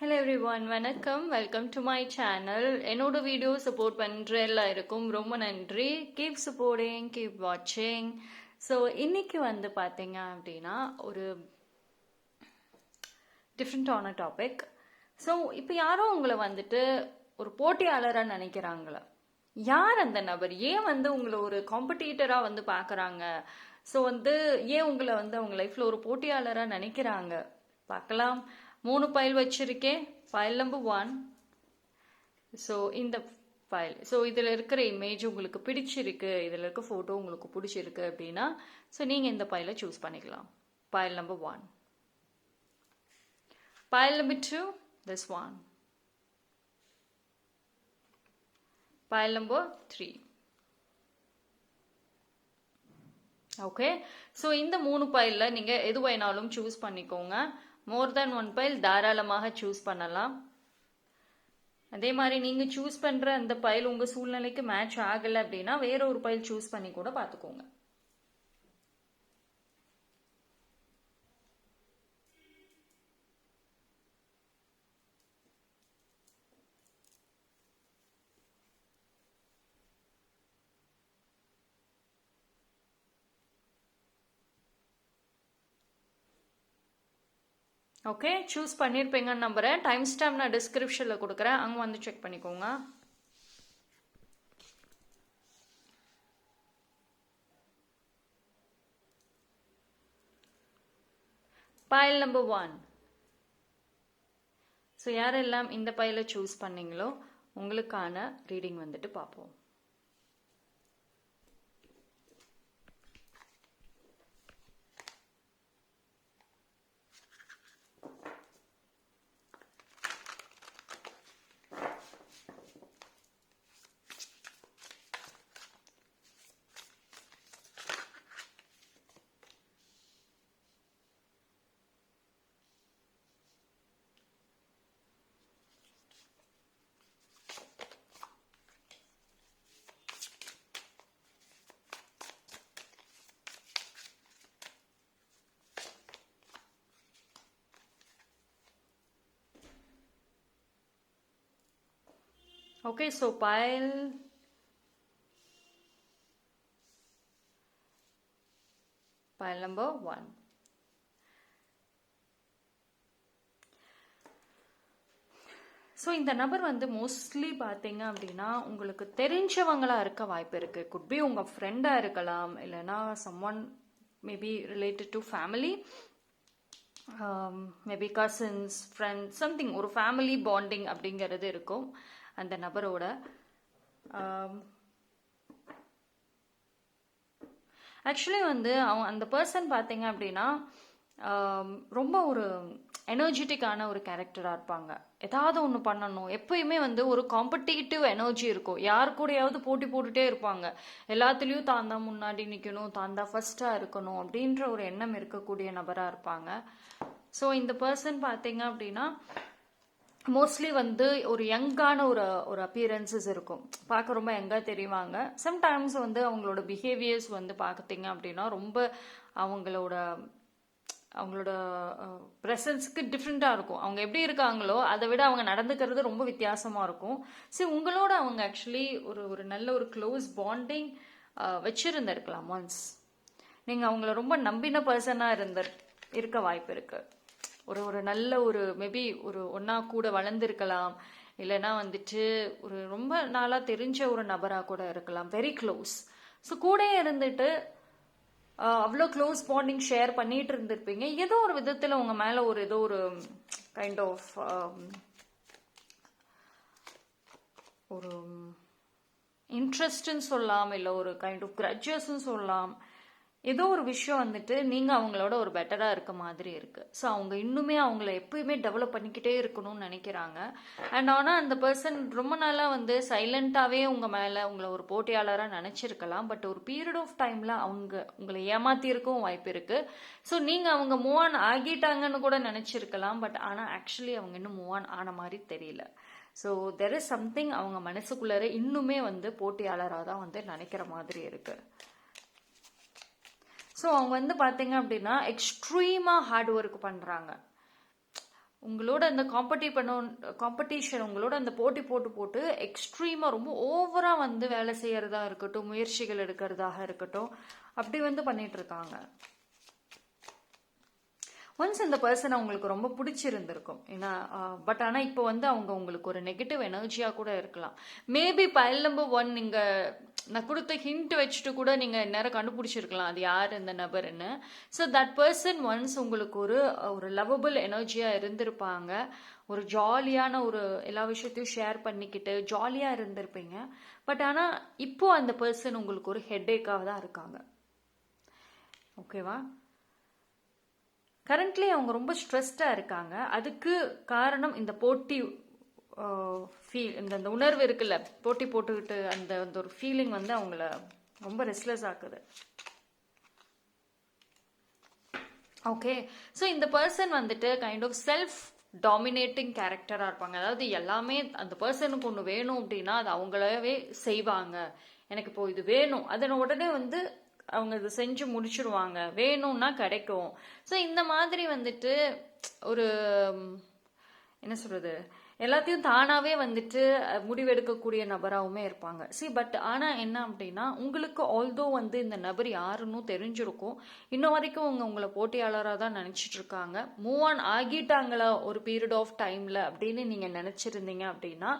Hello everyone வணக்கம். Welcome to my channel என்னோட video support பண்ணுற எல்லாருக்கும் ரொம்ப நன்றி. கீப் சப்போர்ட்டிங் கீப் வாட்சிங் ஸோ இன்னைக்கு வந்து பார்த்தீங்க அப்படின்னா ஒரு டிஃப்ரெண்ட்டான டாபிக் ஸோ இப்போ யாரோ உங்களை வந்துட்டு ஒரு போட்டியாளராக நினைக்கிறாங்களா? யார் அந்த நபர்? ஏன் வந்து உங்களை ஒரு காம்படிட்டராக வந்து பார்க்குறாங்க ஸோ வந்து ஏன் உங்களை வந்து அவங்க லைஃப்பில் ஒரு போட்டியாளராக நினைக்கிறாங்க? பார்க்கலாம். மூணு ஃபைல் வச்சுருக்கேன். ஃபைல் நம்பர் ஒன் ஸோ இந்த ஃபைல் ஸோ இதில் இருக்கிற இமேஜ் உங்களுக்கு பிடிச்சிருக்கு இதில் இருக்க ஃபோட்டோ உங்களுக்கு பிடிச்சிருக்கு அப்படின்னா ஸோ நீங்கள் இந்த ஃபைலை சூஸ் பண்ணிக்கலாம். File number one file number two this one file number 3 okay so இந்த மூணு ஃபைலில் நீங்கள் எது வேணாலும் சூஸ் பண்ணிக்கோங்க. மோர் தென் ஒன் பைல் தாராளமாக சூஸ் பண்ணலாம். அதே மாதிரி நீங்கள் சூஸ் பண்ணுற அந்த பைல் உங்கள் சூழ்நிலைக்கு மேட்ச் ஆகலை அப்படின்னா வேற ஒரு பைல் சூஸ் பண்ணி கூட பார்த்துக்கோங்க. ஓகே சூஸ் பண்ணியிருப்பீங்கன்னு நம்புகிறேன் டைம் ஸ்டாம்ப் நான் டிஸ்கிரிப்ஷனில் கொடுக்குறேன். அங்கே வந்து செக் பண்ணிக்கோங்க. பைல் நம்பர் ஒன் ஸோ யாரெல்லாம் இந்த பைலை சூஸ் பண்ணீங்களோ உங்களுக்கான ரீடிங் வந்துட்டு பார்ப்போம். Okay, so pile pile number one. So இந்த நபர் வந்து மோஸ்ட்லி பார்த்தீங்க அப்படின்னா உங்களுக்கு தெரிஞ்சவங்களாக இருக்க வாய்ப்பு இருக்கு குட் பி உங்கள் ஃப்ரெண்டாக இருக்கலாம் இல்லைன்னா someone maybe related to family maybe cousins friends something ஒரு ஃபேமிலி பாண்டிங் அப்படிங்கிறது இருக்கும் அந்த நபரோட ஆக்சுவலி வந்து அவங்க அந்த பர்சன் பார்த்தீங்க அப்படின்னா ரொம்ப ஒரு எனர்ஜெட்டிக்கான ஒரு கேரக்டராக இருப்பாங்க. ஏதாவது ஒன்று பண்ணணும். எப்பயுமே வந்து ஒரு காம்படிட்டிவ் எனர்ஜி இருக்கும். யார் கூடயாவது போட்டி போட்டுட்டே இருப்பாங்க. எல்லாத்துலேயும் தான் தான் முன்னாடி நிற்கணும் தான் தான் ஃபர்ஸ்டாக இருக்கணும் அப்படின்ற ஒரு எண்ணம் இருக்கக்கூடிய நபராக இருப்பாங்க. ஸோ இந்த பர்சன் பார்த்தீங்க அப்படின்னா மோஸ்ட்லி வந்து ஒரு யங்கான ஒரு ஒரு அப்பியரன்சஸ் இருக்கும். பார்க்க ரொம்ப யங்காக தெரிவாங்க. சம்டைம்ஸ் வந்து அவங்களோட பிஹேவியர்ஸ் வந்து பார்த்தீங்க அப்படின்னா ரொம்ப அவங்களோட அவங்களோட ப்ரெசன்ஸுக்கு டிஃப்ரெண்ட்டாக இருக்கும். அவங்க எப்படி இருக்காங்களோ அதை விட அவங்க நடந்துக்கிறது ரொம்ப வித்தியாசமாக இருக்கும். சரி உங்களோட அவங்க ஆக்சுவலி ஒரு ஒரு நல்ல ஒரு க்ளோஸ் பாண்டிங் வச்சுருந்துருக்கலாம் ஒன்ஸ் நீங்கள் அவங்கள ரொம்ப நம்பின பர்சனாக இருந்த இருக்க வாய்ப்பு இருக்குது ஒரு ஒரு நல்ல ஒரு மேபி ஒரு ஒன்றா கூட வளர்ந்துருக்கலாம். இல்லைன்னா வந்துட்டு ஒரு ரொம்ப நாளாக தெரிஞ்ச ஒரு நபராக கூட இருக்கலாம். வெரி க்ளோஸ் ஸோ கூட இருந்துட்டு அவ்வளோ க்ளோஸ் பாண்டிங் ஷேர் பண்ணிட்டு இருந்திருப்பீங்க. ஏதோ ஒரு விதத்தில் உங்கள் மேலே ஒரு ஏதோ ஒரு கைண்ட் ஆஃப் um, ஒரு இன்ட்ரெஸ்ட்னு சொல்லலாம் இல்லை ஒரு கைண்ட் ஆஃப் கிரட்ஜஸ்ன்னு சொல்லலாம் ஏதோ ஒரு விஷயம் வந்துட்டு நீங்கள் அவங்களோட ஒரு பெட்டராக இருக்க மாதிரி இருக்குது ஸோ அவங்க இன்னுமே அவங்கள எப்பயுமே டெவலப் பண்ணிக்கிட்டே இருக்கணும்னு நினைக்கிறாங்க. அண்ட் ஆனால் அந்த பர்சன் ரொம்ப நாளாக வந்து சைலண்ட்டாகவே உங்கள் மேலே உங்களை ஒரு போட்டியாளராக நினச்சிருக்கலாம். பட் ஒரு பீரியட் ஆஃப் டைமில் அவங்க உங்களை ஏமாத்திருக்கவும் வாய்ப்பு இருக்குது ஸோ நீங்கள் அவங்க மூவ் ஆன் ஆகிட்டாங்கன்னு கூட நினச்சிருக்கலாம். பட் ஆனால் ஆக்சுவலி அவங்க இன்னும் மூவ் ஆன் ஆன மாதிரி தெரியல. ஸோ தெர் இஸ் சம்திங் அவங்க மனசுக்குள்ளார இன்னுமே வந்து போட்டியாளராக தான் வந்து நினைக்கிற மாதிரி இருக்குது ஸோ அவங்க வந்து பார்த்தீங்க அப்படின்னா எக்ஸ்ட்ரீமாக ஹார்ட் ஒர்க் பண்ணுறாங்க உங்களோட அந்த காம்படி பண்ண காம்படிஷன் உங்களோட அந்த போட்டி போட்டு போட்டு எக்ஸ்ட்ரீமாக ரொம்ப ஓவராக வந்து வேலை செய்கிறதா இருக்கட்டும் முயற்சிகள் எடுக்கிறதாக இருக்கட்டும் அப்படி வந்து பண்ணிகிட்ருக்காங்க இருக்காங்க. ஒன்ஸ் இந்த பர்சன் அவங்களுக்கு ரொம்ப பிடிச்சிருந்திருக்கும். ஏன்னா பட் ஆனால் இப்போ வந்து அவங்க உங்களுக்கு ஒரு நெகட்டிவ் எனர்ஜியாக கூட இருக்கலாம். மேபி பயல் நம்பர் ஒன் நீங்கள் நான் கொடுத்த ஹிண்ட் வச்சுட்டு கூட நீங்கள் நேரம் கண்டுபிடிச்சிருக்கலாம். அது யார் இந்த நபர்னு. ஸோ தட் பர்சன் ஒன்ஸ் உங்களுக்கு ஒரு ஒரு லவபிள் எனர்ஜியாக இருந்திருப்பாங்க. ஒரு ஜாலியான ஒரு எல்லா விஷயத்தையும் ஷேர் பண்ணிக்கிட்டு ஜாலியாக இருந்திருப்பீங்க. பட் ஆனால் இப்போ அந்த பர்சன் உங்களுக்கு ஒரு ஹெட்டேக்காக தான் இருக்காங்க. ஓகேவா கரண்ட்லி அவங்க ரொம்ப ஸ்ட்ரெஸ்டாக இருக்காங்க. அதுக்கு காரணம் இந்த போட்டி ஃபீல் இந்த அந்த உணர்வு இருக்குல்ல போட்டி போட்டுக்கிட்டு அந்த அந்த ஒரு ஃபீலிங் வந்து அவங்கள ரொம்ப ரெஸ்ட்லெஸ் ஆக்குது. ஓகே ஸோ இந்த பர்சன் வந்துட்டு கைண்ட் ஆஃப் செல்ஃப் டாமினேட்டிங் கேரக்டராக இருப்பாங்க. அதாவது எல்லாமே அந்த பர்சனுக்கு ஒன்று வேணும் அப்படின்னா அது அவங்களவே செய்வாங்க. எனக்கு இப்போ இது வேணும். அதனை உடனே வந்து அவங்க இதை செஞ்சு முடிச்சிருவாங்க. வேணும்னா கிடைக்கும். ஸோ இந்த மாதிரி வந்துட்டு ஒரு என்ன சொல்றது? எல்லாத்தையும் தானாவே வந்துட்டு முடிவெடுக்கக்கூடிய நபராகவுமே இருப்பாங்க. சி பட் ஆனா என்ன அப்படின்னா உங்களுக்கு ஆல்தோ வந்து இந்த நபர் யாருன்னு தெரிஞ்சிருக்கும் இன்ன வரைக்கும் அவங்க உங்களை போட்டியாளராக தான் நினைச்சிட்டு இருக்காங்க. மூவ் ஆன் ஆகிட்டாங்களா ஒரு பீரியட் ஆஃப் டைம்ல அப்படின்னு நீங்க நினைச்சிருந்தீங்க அப்படின்னா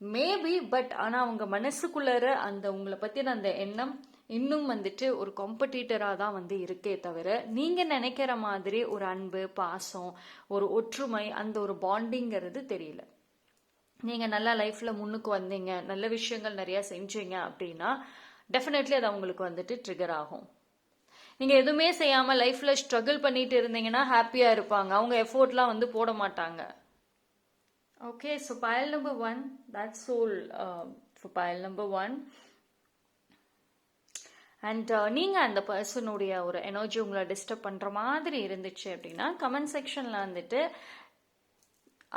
மேபி பட் ஆனா அவங்க மனசுக்குள்ளார அந்த உங்களை பத்தின அந்த எண்ணம் இன்னும் வந்துட்டு ஒரு காம்படிட்டராக தான் வந்து இருக்கே தவிர நீங்கள் நினைக்கிற மாதிரி ஒரு அன்பு பாசம் ஒரு ஒற்றுமை அந்த ஒரு பாண்டிங்கிறது தெரியல. நீங்கள் நல்லா லைஃப்பில் முன்னுக்கு வந்தீங்க நல்ல விஷயங்கள் நிறையா செஞ்சீங்க அப்படின்னா டெஃபினெட்லி அது அவங்களுக்கு வந்துட்டு ட்ரிகர் ஆகும். நீங்கள் எதுவுமே செய்யாமல் லைஃப்பில் ஸ்ட்ரகிள் பண்ணிட்டு இருந்தீங்கன்னா ஹாப்பியாக இருப்பாங்க. அவங்க எஃபோர்ட்லாம் வந்து போட மாட்டாங்க. Okay so file number one that's all for file number one and uh, நீங்கள் அந்த பர்சனுடைய ஒரு எனர்ஜி உங்களை டிஸ்டர்ப் பண்ணுற மாதிரி இருந்துச்சு அப்படின்னா கமெண்ட் செக்ஷனில் வந்துட்டு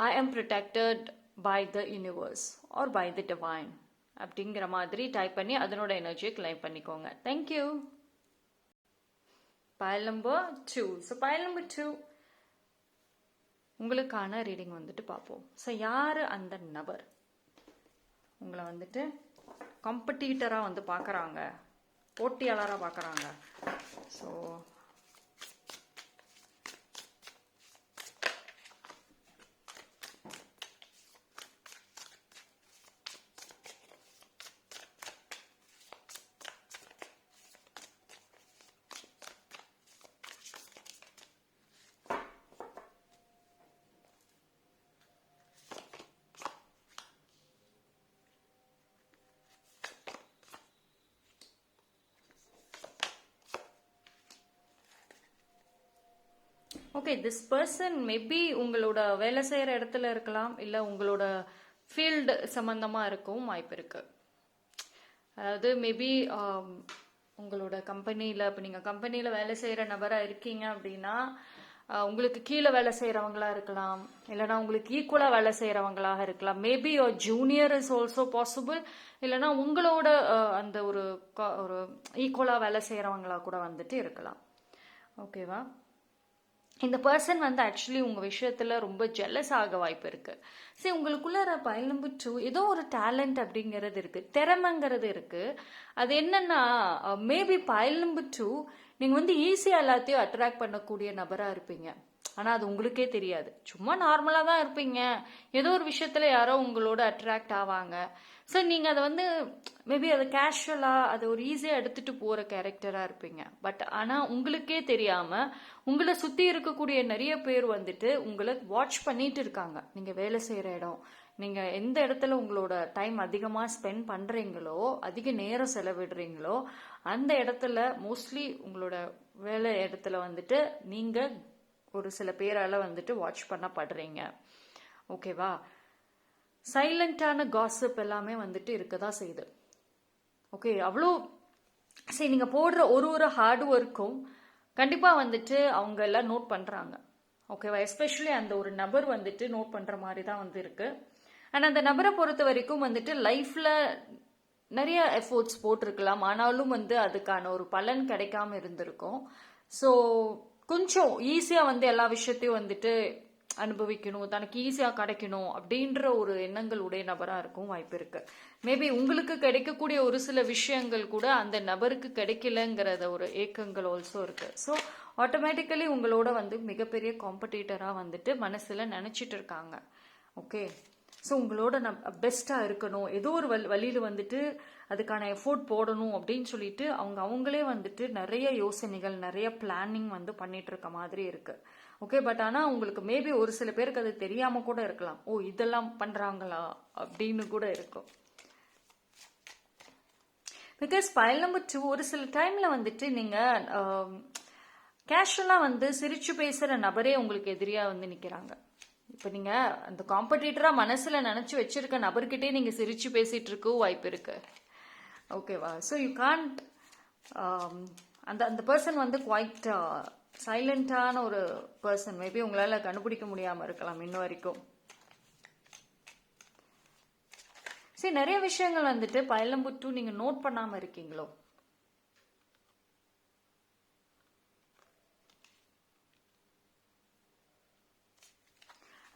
I am protected by the universe or by the divine அப்படிங்கிற மாதிரி டைப் பண்ணி அதனோட எனர்ஜியை கிளைம் பண்ணிக்கோங்க. Thank you file number two so file number two உங்களுக்கான ரீடிங் வந்துட்டு பார்ப்போம். ஸோ யார் அந்த நபர்? உங்களை வந்துட்டு காம்படிட்டராக வந்து பார்க்குறாங்க. போட்டியாளராக பார்க்குறாங்க so okay this person maybe உங்களோட வேலை செய்கிற இடத்துல இருக்கலாம் இல்லை உங்களோட ஃபீல்டு சம்மந்தமாக இருக்கும் வாய்ப்பு இருக்கு. அதாவது மேபி um, உங்களோட கம்பெனியில் இப்போ நீங்கள் கம்பெனியில் வேலை செய்கிற நபராக இருக்கீங்க அப்படின்னா உங்களுக்கு கீழே வேலை செய்கிறவங்களா இருக்கலாம் இல்லைனா உங்களுக்கு ஈக்குவலாக வேலை செய்கிறவங்களாக இருக்கலாம். Maybe your junior is also possible இல்லைனா உங்களோட அந்த ஒரு ஒரு ஈக்குவலாக வேலை செய்கிறவங்களா கூட வந்துட்டு இருக்கலாம். ஓகேவா இந்த பர்சன் வந்து ஆக்சுவலி உங்கள் விஷயத்தில் ரொம்ப ஜெல்லஸ் ஆக வாய்ப்பு இருக்குது சரி உங்களுக்குள்ள பயல் நம்பர் டூ ஏதோ ஒரு டேலண்ட் அப்படிங்கிறது இருக்குது திறமைங்கிறது இருக்குது அது என்னென்னா மேபி பயல் நம்பர் டூ நீங்கள் வந்து ஈஸியாக எல்லாத்தையும் அட்ராக்ட் பண்ணக்கூடிய நபராக இருப்பீங்க. ஆனால் அது உங்களுக்கே தெரியாது. சும்மா நார்மலாக தான் இருப்பீங்க. ஏதோ ஒரு விஷயத்தில் யாரோ உங்களோட அட்ராக்ட் ஆவாங்க. ஸோ நீங்கள் அதை வந்து மேபி அதை கேஷுவலாக அதை ஒரு ஈஸியாக எடுத்துகிட்டு போகிற கேரக்டராக இருப்பீங்க. பட் ஆனால் உங்களுக்கே தெரியாமல் உங்களை சுற்றி இருக்கக்கூடிய நிறைய பேர் வந்துட்டு உங்களை வாட்ச் பண்ணிட்டு இருக்காங்க. நீங்கள் வேலை செய்கிற இடம் நீங்கள் எந்த இடத்துல உங்களோட டைம் அதிகமாக ஸ்பெண்ட் பண்ணுறீங்களோ அதிக நேரம் செலவிடுறீங்களோ அந்த இடத்துல மோஸ்ட்லி உங்களோட வேலை இடத்துல வந்துட்டு நீங்கள் ஒரு சில பேரால் வந்துட்டு வாட்ச் பண்ணப்படுறீங்க. ஓகேவா சைலண்டான காசிப் எல்லாமே வந்துட்டு இருக்கதா செய்யுது. ஓகே அவ்வளோ சரி நீங்கள் போடுற ஒரு ஒரு ஹார்ட் ஒர்க்கும் கண்டிப்பாக வந்துட்டு அவங்க எல்லாம் நோட் பண்ணுறாங்க ஓகேவா எஸ்பெஷலி அந்த ஒரு நபர் வந்துட்டு நோட் பண்ணுற மாதிரி தான் வந்து இருக்குது அண்ட் அந்த நபரை பொறுத்த வரைக்கும் வந்துட்டு லைஃப்பில் நிறைய எஃபோர்ட்ஸ் போட்டிருக்கலாம். ஆனாலும் வந்து அதுக்கான ஒரு பலன் கிடைக்காம இருந்திருக்கும். ஸோ கொஞ்சம் ஈஸியாக வந்து எல்லா விஷயத்தையும் வந்துட்டு அனுபவிக்கணும் தனக்கு ஈஸியாக கிடைக்கணும் அப்படின்ற ஒரு எண்ணங்கள் உடைய நபராக இருக்கும் வாய்ப்பு இருக்கு. மேபி உங்களுக்கு கிடைக்கக்கூடிய ஒரு சில விஷயங்கள் கூட அந்த நபருக்கு கிடைக்கலங்கிறத ஒரு ஏக்கங்கள் ஆல்சோ இருக்கு. ஸோ ஆட்டோமேட்டிக்கலி உங்களோட வந்து மிகப்பெரிய காம்படிட்டராக வந்துட்டு மனசில் நினச்சிட்டு இருக்காங்க. ஓகே ஸோ உங்களோட நான் பெஸ்ட்டாக இருக்கணும். ஏதோ ஒரு வல் வழியில் வந்துட்டு அதுக்கான எஃபோர்ட் போடணும் அப்படின்னு சொல்லிட்டு அவங்க அவங்களே வந்துட்டு நிறைய யோசனைகள் நிறைய பிளானிங் வந்து பண்ணிட்டு இருக்க மாதிரி இருக்கு. ஓகே பட் ஆனால் உங்களுக்கு மேபி ஒரு சில பேருக்கு அது தெரியாமல் கூட இருக்கலாம். ஓ இதெல்லாம் பண்ணுறாங்களா அப்படின்னு கூட இருக்கும். பிகாஸ் பயல் நம்பர் டூ ஒரு சில டைமில் வந்துட்டு நீங்கள் கேஷுவலாக வந்து சிரிச்சு பேசுகிற நபரே உங்களுக்கு எதிரியாக வந்து நிற்கிறாங்க இப்போ நீங்கள் அந்த காம்படிட்டராக மனசில் நினச்சி வச்சுருக்க நபர்கிட்டே நீங்கள் சிரித்து பேசிகிட்டு இருக்க. வாய்ப்பு இருக்குது ஓகேவா ஸோ யூ கான்ட் அந்த அந்த பர்சன் வந்து குவாய்ட் சைலண்டான uh, ஒரு பர்சன் மேபி உங்களால் கண்டுபிடிக்க முடியாமல் இருக்கலாம் இன்ன வரைக்கும். சரி நிறைய விஷயங்கள் வந்துட்டு பயிலம்புட்டு நீங்கள் நோட் பண்ணாமல் இருக்கீங்களோ?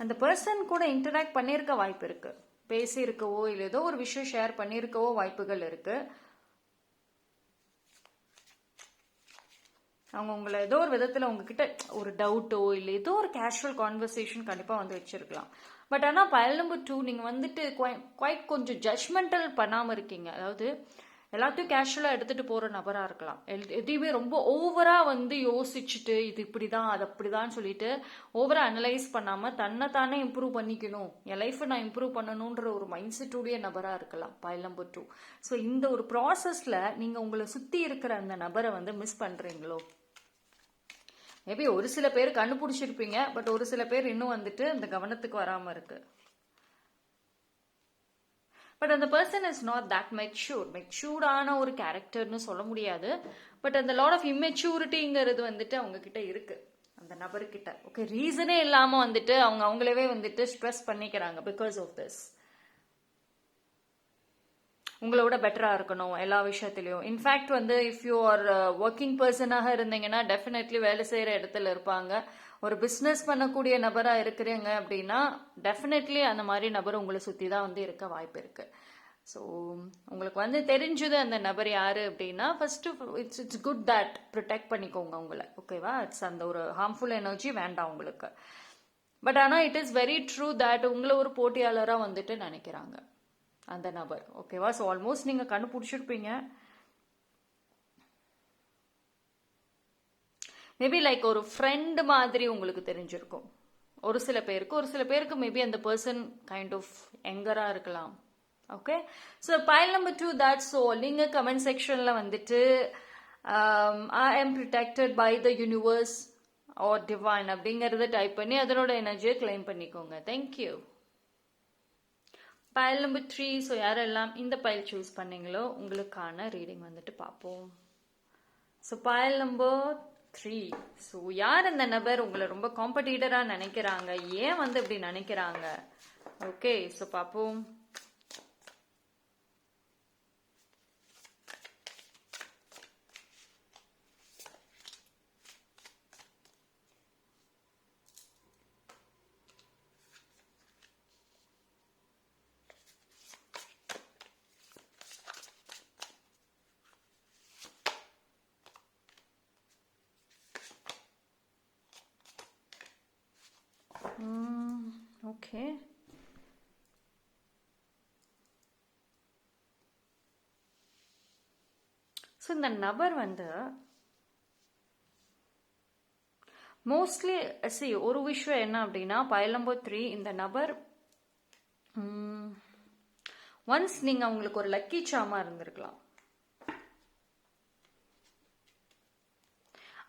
அந்த பர்சன் கூட இன்டராக்ட் பண்ணியிருக்க வாய்ப்பு இருக்கு. பேசியிருக்கவோ இல்லை ஏதோ ஒரு விஷயம் ஷேர் பண்ணியிருக்கவோ வாய்ப்புகள் இருக்கு. அவங்க உங்களை ஏதோ ஒரு விதத்தில் உங்ககிட்ட ஒரு டவுட்டோ இல்லை ஏதோ ஒரு கேஷுவல் கான்வர்சேஷன் கண்டிப்பாக வந்து வச்சிருக்கலாம். பட் ஆனால் பயல் நம்பர் டூ நீங்கள் வந்துட்டு குவைட் கொஞ்சம் ஜட்மெண்டல் பண்ணாமல் இருக்கீங்க. அதாவது எல்லாத்தையும் கேஷுவலாக எடுத்துகிட்டு போகிற நபராக இருக்கலாம். எல்- எதையுமே ரொம்ப ஓவராக வந்து யோசிச்சுட்டு இது இப்படி தான் அது அப்படி தான் சொல்லிட்டு ஓவராக அனலைஸ் பண்ணாமல் தன்னை தானே இம்ப்ரூவ் பண்ணிக்கணும். என் லைஃப்பை நான் இம்ப்ரூவ் பண்ணணுன்ற ஒரு மைண்ட் செட்டுடைய நபராக இருக்கலாம் பயல் நம்பர் டூ ஸோ இந்த ஒரு ப்ராசஸில் நீங்கள் உங்களை சுற்றி இருக்கிற அந்த நபரை வந்து மிஸ் பண்ணுறீங்களோ மேபி ஒரு சில பேர் கண்டுபிடிச்சிருப்பீங்க பட் ஒரு சில பேர் இன்னும் வந்துட்டு அந்த கவனத்துக்கு வராமல் இருக்குது பட் அந்த person is not that mature மெச்சூர்டான ஒரு கேரக்டர்னு சொல்ல முடியாது. பட் அந்த லாட் ஆஃப் இம்மெச்சூரிட்டிங்கிறது வந்துட்டு அவங்க கிட்ட இருக்கு. அந்த நபர்கிட்ட. ஓகே ரீசனே இல்லாம வந்துட்டு அவங்க அவங்களவே வந்துட்டு ஸ்ட்ரெஸ் பண்ணிக்கிறாங்க பிகாஸ் ஆஃப் திஸ் உங்களோட பெட்டரா இருக்கணும் எல்லா விஷயத்திலையும். இன்ஃபேக்ட் வந்து இஃப் யூ ஆர் ஒர்க்கிங் பர்சனாக இருந்தீங்கன்னா டெஃபினெட்லி வேலை செய்யற இடத்துல இருப்பாங்க. ஒரு பிஸ்னஸ் பண்ணக்கூடிய நபரா இருக்கிறீங்க அப்படின்னா டெஃபினெட்லி அந்த மாதிரி நபர் உங்களை சுத்தி தான் வந்து இருக்க வாய்ப்பு இருக்கு. ஸோ உங்களுக்கு வந்து தெரிஞ்சது அந்த நபர் யாரு அப்படின்னா first it's it's good that protect பண்ணிக்கோங்க உங்களை ஓகேவா இட்ஸ் அந்த ஒரு ஹார்ம்ஃபுல் எனர்ஜி வேண்டாம் உங்களுக்கு. பட் ஆனால் it is very true that உங்களை ஒரு போட்டியாளராக வந்துட்டு நினைக்கிறாங்க. அந்த நபர் ஓகேவா ஸோ ஆல்மோஸ்ட் நீங்கள் கண்டுபிடிச்சிருப்பீங்க. மேபி லைக் ஒரு ஃப்ரெண்டு மாதிரி உங்களுக்கு தெரிஞ்சிருக்கும். ஒரு சில பேருக்கு ஒரு சில பேருக்கு மேபி அந்த பர்சன் கைண்ட் ஆஃப் எங்கராக இருக்கலாம். Okay so file number two that's so நீங்கள் கமெண்ட் செக்ஷனில் வந்துட்டு I am protected by the universe or divine அப்படிங்கிறத டைப் பண்ணி அதனோட எனர்ஜியை கிளைம் பண்ணிக்கோங்க. Thank you file number three so யாரெல்லாம் இந்த பயல் சூஸ் பண்ணீங்களோ உங்களுக்கான ரீடிங் வந்துட்டு பார்ப்போம். So file number three so யார் அந்த நபர்? உங்களை ரொம்ப காம்படிட்டராக நினைக்கிறாங்க. ஏன் வந்து இப்படி நினைக்கிறாங்க? ஓகே ஸோ பார்ப்போம் ஓகே ஸோ இந்த நபர் வந்து மோஸ்ட்லி சி ஒரு விஷயம் என்ன அப்படின்னா பயலம்போ த்ரீ இந்த நபர் ஒன்ஸ் நீங்க அவங்களுக்கு ஒரு லக்கி சாமா இருந்திருக்கலாம்.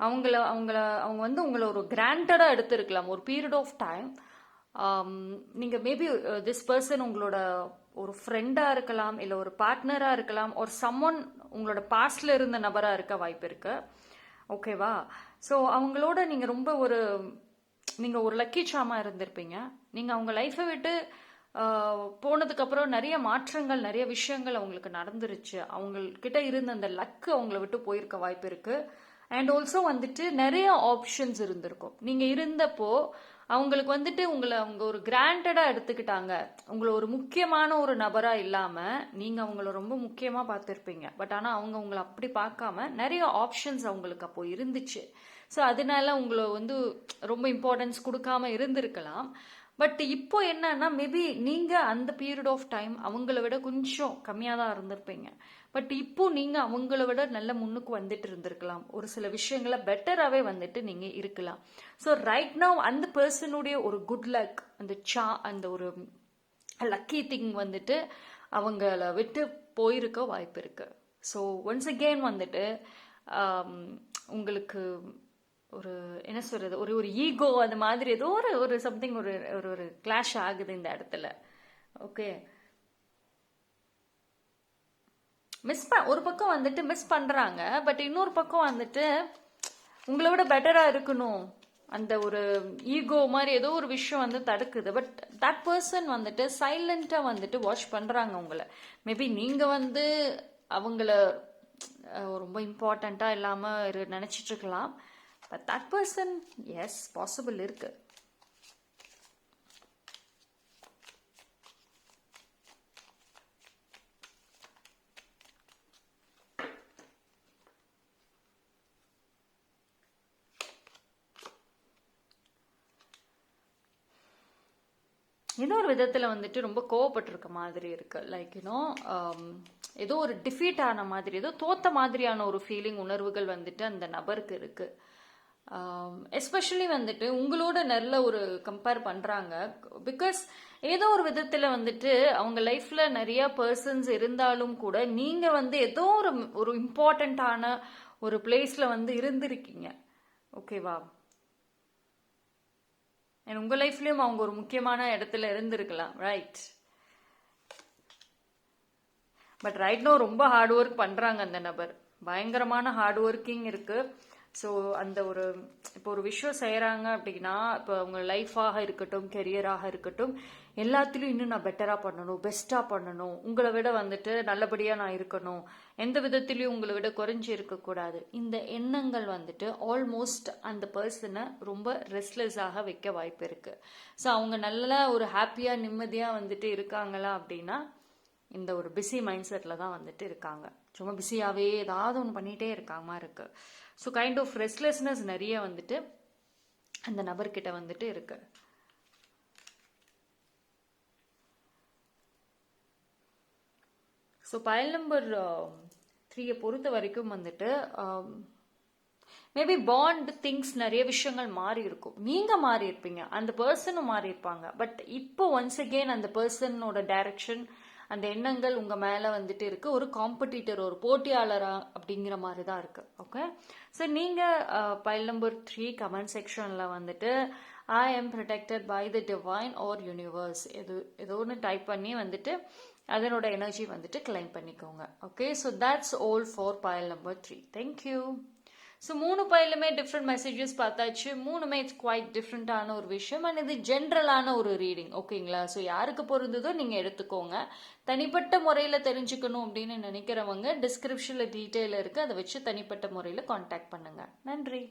அவங்கள அவங்கள அவங்க வந்து உங்களை ஒரு கிராண்டடா எடுத்திருக்கலாம். ஒரு பீரியட் ஆஃப் டைம் நீங்க மேபி திஸ் பர்சன் உங்களோட ஒரு ஃப்ரெண்டா இருக்கலாம் இல்லை ஒரு பார்ட்னராக இருக்கலாம் ஒரு சம்மன் உங்களோட பாஸ்ட்ல இருந்த நபரா இருக்க வாய்ப்பு இருக்கு. ஓகேவா ஸோ அவங்களோட நீங்க ரொம்ப ஒரு நீங்க ஒரு லக்கி சாமா இருந்திருப்பீங்க. நீங்க அவங்க லைஃப்பை விட்டு போனதுக்கப்புறம் போனதுக்கு அப்புறம் நிறைய மாற்றங்கள் நிறைய விஷயங்கள் அவங்களுக்கு நடந்துருச்சு. அவங்கக்கிட்ட இருந்த அந்த லக்கு அவங்கள விட்டு போயிருக்க வாய்ப்பு இருக்கு. அண்ட் ஆல்சோ வந்துட்டு நிறைய ஆப்ஷன்ஸ் இருந்திருக்கும். நீங்க இருந்தப்போ அவங்களுக்கு வந்துட்டு உங்களை அவங்க ஒரு கிராண்டடாக எடுத்துக்கிட்டாங்க. உங்களை ஒரு முக்கியமான ஒரு நபராக இல்லாமல் நீங்கள் அவங்கள ரொம்ப முக்கியமாக பார்த்துருப்பீங்க. பட் ஆனால் அவங்க உங்களை அப்படி பார்க்காம நிறைய ஆப்ஷன்ஸ் அவங்களுக்கு அப்போ இருந்துச்சு. ஸோ அதனால உங்களை வந்து ரொம்ப இம்பார்ட்டன்ஸ் கொடுக்காம இருந்திருக்கலாம். பட் இப்போ என்னன்னா மேபி நீங்கள் அந்த பீரியட் ஆஃப் டைம் அவங்கள விட கொஞ்சம் கம்மியாக தான் இருந்திருப்பீங்க. பட் இப்போ நீங்கள் அவங்கள விட நல்ல முன்னுக்கு வந்துட்டு இருந்திருக்கலாம். ஒரு சில விஷயங்களை பெட்டராகவே வந்துட்டு நீங்கள் இருக்கலாம். ஸோ ரைட் நவ் அந்த பர்சனுடைய ஒரு குட் லக் அந்த சா அந்த ஒரு லக்கி திங் வந்துட்டு அவங்கள விட்டு போயிருக்க வாய்ப்பு இருக்கு. ஸோ ஒன்ஸ் அகெயின் வந்துட்டு um, உங்களுக்கு ஒரு என்ன சொல்றது ஒரு ஒரு ஈகோ அது மாதிரி ஏதோ ஒரு ஒரு சம்திங் ஒரு ஒரு ஒரு கிளாஷ் ஆகுது இந்த இடத்துல. ஓகே மிஸ் ப ஒரு பக்கம் வந்துட்டு மிஸ் பண்றாங்க பட் இன்னொரு பக்கம் வந்துட்டு உங்களை விட பெட்டரா இருக்கணும். அந்த ஒரு ஈகோ மாதிரி ஏதோ ஒரு விஷயம் வந்து தடுக்குது. பட் தட் பர்சன் வந்துட்டு சைலண்டா வந்துட்டு வாட்ச் பண்றாங்க உங்களை. மேபி நீங்க வந்து அவங்கள ரொம்ப இம்பார்ட்டண்ட்டாக இல்லாமல் நினச்சிட்டு இருக்கலாம். But that person is possible இருக்கு. ஏதோ ஒரு விதத்தில் வந்துட்டு ரொம்ப கோவப்பட்டிருக்க மாதிரி இருக்கு. லைக் யூனோ um, ஏதோ ஒரு டிஃபீட் ஆன மாதிரி ஏதோ தோத்த மாதிரியான ஒரு ஃபீலிங் உணர்வுகள் வந்துட்டு அந்த நபருக்கு இருக்குது எஸ்பெஷலி வந்துட்டு உங்களோட நல்ல ஒரு கம்பேர் பண்ணுறாங்க பிகாஸ் ஏதோ ஒரு விதத்தில் வந்துட்டு அவங்க லைஃப்பில் நிறைய பர்சன்ஸ் இருந்தாலும் கூட நீங்கள் வந்து ஏதோ ஒரு ஒரு இம்பார்ட்டண்ட்டான ஒரு பிளேஸில் வந்து இருந்திருக்கீங்க. ஓகேவா and உங்கள் லைஃப்லேயும் அவங்க ஒரு முக்கியமான இடத்துல இருந்திருக்கலாம் ரைட் பட் ரைட்னோ ரொம்ப ஹார்ட் ஒர்க் பண்ணுறாங்க அந்த நபர். பயங்கரமான ஹார்ட் ஒர்க்கிங் இருக்குது ஸோ அந்த ஒரு இப்போ ஒரு விஷயம் செய்கிறாங்க அப்படின்னா இப்போ அவங்க லைஃபாக இருக்கட்டும் கெரியராக இருக்கட்டும் எல்லாத்துலேயும் இன்னும் நான் பெட்டராக பண்ணணும் பெஸ்ட்டாக பண்ணணும். உங்களை விட வந்துட்டு நல்லபடியாக நான் இருக்கணும். எந்த விதத்திலயும் உங்களை விட குறைஞ்சி இருக்கக்கூடாது இந்த எண்ணங்கள் வந்துட்டு ஆல்மோஸ்ட் அந்த பர்சனை ரொம்ப ரெஸ்ட்லெஸ்ஸாக வைக்க வாய்ப்பு இருக்குது ஸோ அவங்க நல்லா ஒரு ஹாப்பியாக நிம்மதியாக வந்துட்டு இருக்காங்களா அப்படின்னா இந்த ஒரு பிஸி மைண்ட் செட்டில் தான் வந்துட்டு இருக்காங்க. சும்மா பிஸியாகவே ஏதாவது ஒன்று பண்ணிகிட்டே இருக்காம இருக்கு. ஸோ கைண்ட் ஆஃப் ரெஸ்ட்லெஸ்னஸ் நிறைய வந்துட்டு அந்த நபர்கிட்ட வந்துட்டு இருக்கு. ஸோ பயல் நம்பர் த்ரீயை பொறுத்த வரைக்கும் வந்துட்டு மேபி பாண்ட் திங்ஸ் நிறைய விஷயங்கள் மாறி இருக்கும். நீங்க மாறி இருப்பீங்க. அந்த பர்சனும் மாறி இருப்பாங்க. பட் இப்போ ஒன்ஸ் அகெயின் அந்த பர்சனோட டைரக்ஷன் அந்த எண்ணங்கள் உங்க மேல வந்துட்டு இருக்கு. ஒரு காம்படிட்டர் ஒரு போட்டியாளரா அப்படிங்கிற மாதிரி தான் இருக்கு. ஓகே ஸோ நீங்க பைல் நம்பர் த்ரீ கமெண்ட் செக்ஷன்ல வந்துட்டு I am protected by the divine or universe எது ஏதோ ஒன்று டைப் பண்ணி வந்துட்டு அதனோட எனர்ஜி வந்துட்டு கிளைம் பண்ணிக்கோங்க. Okay so that's all for file number three thank you so மூணு பையிலுமே டிஃப்ரெண்ட் மெசேஜஸ் பார்த்தாச்சு. மூணுமே இட்ஸ் குவைட் டிஃப்ரெண்ட்டான ஒரு விஷயம். அண்ட் இது ஜென்ரலான ஒரு ரீடிங் ஓகேங்களா ஸோ யாருக்கு பொருந்ததோ நீங்கள் எடுத்துக்கோங்க. தனிப்பட்ட முறையில் தெரிஞ்சுக்கணும் அப்படின்னு நினைக்கிறவங்க டிஸ்கிரிப்ஷனில் டீட்டெயில் இருக்குது அதை வச்சு தனிப்பட்ட முறையில் காண்டாக்ட் பண்ணுங்கள் நன்றி.